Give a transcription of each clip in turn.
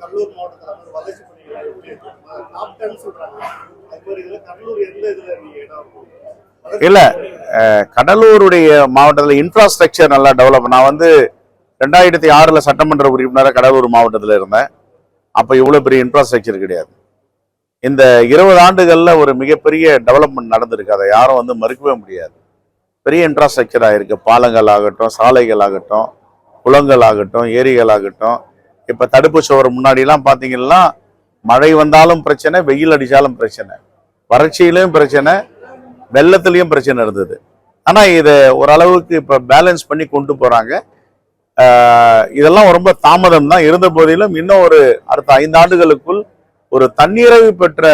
கடலூர் மாவட்டத்தில் வந்து வளர்ச்சி பணிகள் சொல்றாங்க. அது இதுல கடலூர் எந்த இதுல நீங்க இடம் இல்லை கடலூருடைய மாவட்டத்தில் இன்ஃப்ராஸ்ட்ரக்சர் நல்லா டெவலப் நான் வந்து ரெண்டாயிரத்தி ஆறில் சட்டமன்ற உறுப்பினராக கடலூர் மாவட்டத்தில் இருந்தேன். அப்போ இவ்வளோ பெரிய இன்ஃப்ராஸ்ட்ரக்சர் கிடையாது. இந்த இருபது ஆண்டுகளில் ஒரு மிகப்பெரிய டெவலப்மெண்ட் நடந்திருக்கு. அதை யாரும் வந்து மறுக்கவே முடியாது. பெரிய இன்ஃப்ராஸ்ட்ரக்சராக இருக்குது பாலங்கள் ஆகட்டும் சாலைகள் ஆகட்டும் குளங்கள் ஆகட்டும் ஏரிகள் ஆகட்டும். இப்போ தடுப்பு சுவர் முன்னாடிலாம் பார்த்தீங்கன்னா மழை வந்தாலும் பிரச்சனை வெயில் அடித்தாலும் பிரச்சனை. வறட்சியிலையும் பிரச்சனை வெள்ளத்துலேயும் பிரச்சனை இருந்தது. ஆனால் இதை ஓரளவுக்கு இப்போ பேலன்ஸ் பண்ணி கொண்டு போகிறாங்க இதெல்லாம் ரொம்ப தாமதம் தான். இருந்த போதிலும் இன்னும் ஒரு அடுத்த ஐந்து ஆண்டுகளுக்குள் ஒரு தன்னிறைவு பெற்ற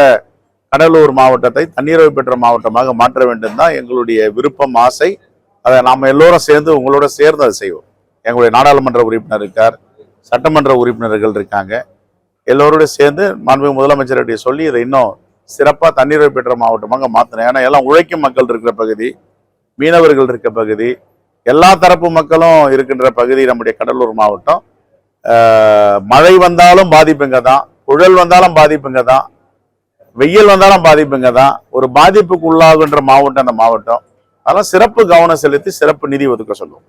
கடலூர் மாவட்டத்தை தன்னிறைவு பெற்ற மாவட்டமாக மாற்ற வேண்டும் தான் எங்களுடைய விருப்பம் ஆசை. அதை நாம் எல்லோரும் சேர்ந்து உங்களோட சேர்ந்து அதை செய்வோம். எங்களுடைய நாடாளுமன்ற உறுப்பினர் இருக்கார். சட்டமன்ற உறுப்பினர்கள் இருக்காங்க. எல்லோரோட சேர்ந்து மாண்புமிகு முதலமைச்சர்கிட்ட சொல்லி இதை இன்னும் சிறப்பாக தண்ணீரை பெற்ற மாவட்டமாக மாற்றணும் ஏன்னா எல்லாம் உழைக்கும் மக்கள் இருக்கிற பகுதி மீனவர்கள் இருக்க பகுதி எல்லா தரப்பு மக்களும் இருக்கின்ற பகுதி நம்முடைய கடலூர் மாவட்டம். ஆஹ் மழை வந்தாலும் பாதிப்புங்க தான் புழல் வந்தாலும் பாதிப்புங்க தான் வெயில் வந்தாலும் பாதிப்புங்க தான் ஒரு பாதிப்புக்கு உள்ளாகுன்ற மாவட்டம் அந்த மாவட்டம். அதெல்லாம் சிறப்பு கவனம் செலுத்தி சிறப்பு நிதி ஒதுக்க சொல்லுவோம்.